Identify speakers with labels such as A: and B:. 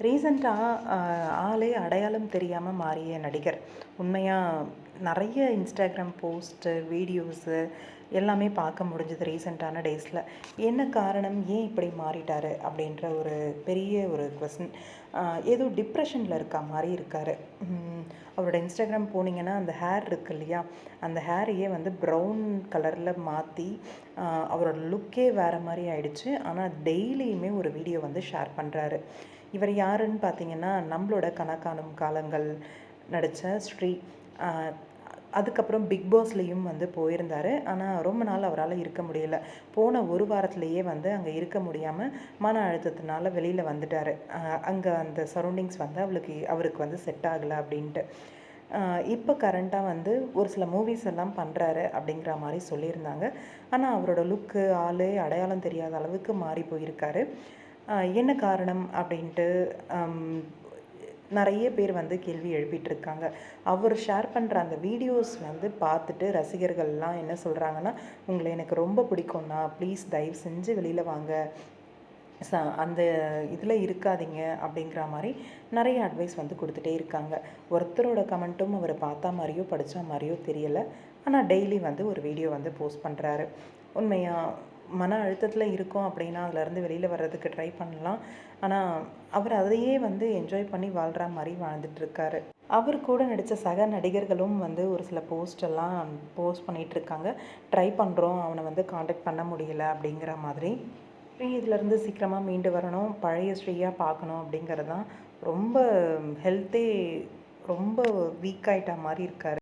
A: ரீசண்டாக ஆளே அடையாளம் தெரியாமல் மாறிய நடிகர். உண்மையாக நிறைய இன்ஸ்டாகிராம் போஸ்ட்டு வீடியோஸு எல்லாமே பார்க்க முடிஞ்சது ரீசெண்டான டேஸில் என்ன காரணம்? ஏன் இப்படி மாறிட்டார்? அப்படின்ற ஒரு பெரிய ஒரு கொஸ்டின் ஏதோ டிப்ரெஷனில் இருக்கா? மாதிரி இருக்கார். அவரோட இன்ஸ்டாகிராம் போனீங்கன்னா அந்த ஹேர் இருக்கு இல்லையா? அந்த ஹேரையே வந்து ப்ரௌன் கலரில் மாற்றி அவரோட லுக்கே வேறு மாதிரி ஆயிடுச்சு. ஆனால் டெய்லியுமே ஒரு வீடியோ வந்து ஷேர் பண்ணுறாரு இவர் யாருன்னு பார்த்தீங்கன்னா நம்மளோட கணக்கானும் காலங்கள் நடித்த ஸ்ரீ அதுக்கப்புறம் பிக் பாஸ்லேயும் வந்து போயிருந்தார். ஆனால் ரொம்ப நாள் அவரால் இருக்க முடியல. போன ஒரு வாரத்திலேயே வந்து அங்கே இருக்க முடியாமல் மன அழுத்தத்தினால வெளியில் வந்துட்டார். அங்கே அந்த சரௌண்டிங்ஸ் வந்து அவளுக்கு அவருக்கு வந்து செட் ஆகலை அப்படின்ட்டு. இப்போ கரண்ட்டாக வந்து ஒரு சில மூவிஸ் எல்லாம் பண்ணுறாரு அப்படிங்கிற மாதிரி சொல்லியிருந்தாங்க. ஆனால் அவரோட லுக்கு ஆள் அடையாளம் தெரியாத அளவுக்கு மாறி போயிருக்காரு. என்ன காரணம் அப்படின்ட்டு நிறைய பேர் வந்து கேள்வி எழுப்பிட்டுருக்காங்க. அவர் ஷேர் பண்ணுற அந்த வீடியோஸ் வந்து பார்த்துட்டு ரசிகர்கள்லாம் என்ன சொல்கிறாங்கன்னா உங்களை எனக்கு ரொம்ப பிடிக்கும்ண்ணா ப்ளீஸ் தயவு செஞ்சு வெளியில் வாங்க. ச அந்த இதில் இருக்காதீங்க. அப்படிங்கிற மாதிரி நிறைய அட்வைஸ் வந்து கொடுத்துட்டே இருக்காங்க. ஒருத்தரோட கமெண்ட்டும் அவர் பார்த்தா மாதிரியோ படித்தா மாதிரியோ தெரியலை. ஆனால் டெய்லி வந்து ஒரு வீடியோ வந்து போஸ்ட் பண்ணுறாரு உண்மையாக மன அழுத்தத்தில் இருக்கோம் அப்படின்னா அதுலேருந்து வெளியில் வர்றதுக்கு ட்ரை பண்ணலாம். ஆனால் அவர் அதையே வந்து என்ஜாய் பண்ணி வாழ்கிற மாதிரி வாழ்ந்துட்டுருக்காரு அவர் கூட நடித்த சக நடிகர்களும் வந்து ஒரு சில போஸ்டெல்லாம் போஸ்ட் பண்ணிகிட்ருக்காங்க ட்ரை பண்ணுறோம் அவனை வந்து காண்டாக்ட் பண்ண முடியல அப்படிங்கிற மாதிரி. ஸ்ரீ சீக்கிரமாக மீண்டு வரணும் பழைய ஸ்ரீயாக பார்க்கணும் அப்படிங்கிறது தான் ரொம்ப ஹெல்த்தே ரொம்ப வீக் ஆகிட்ட மாதிரி இருக்கார்.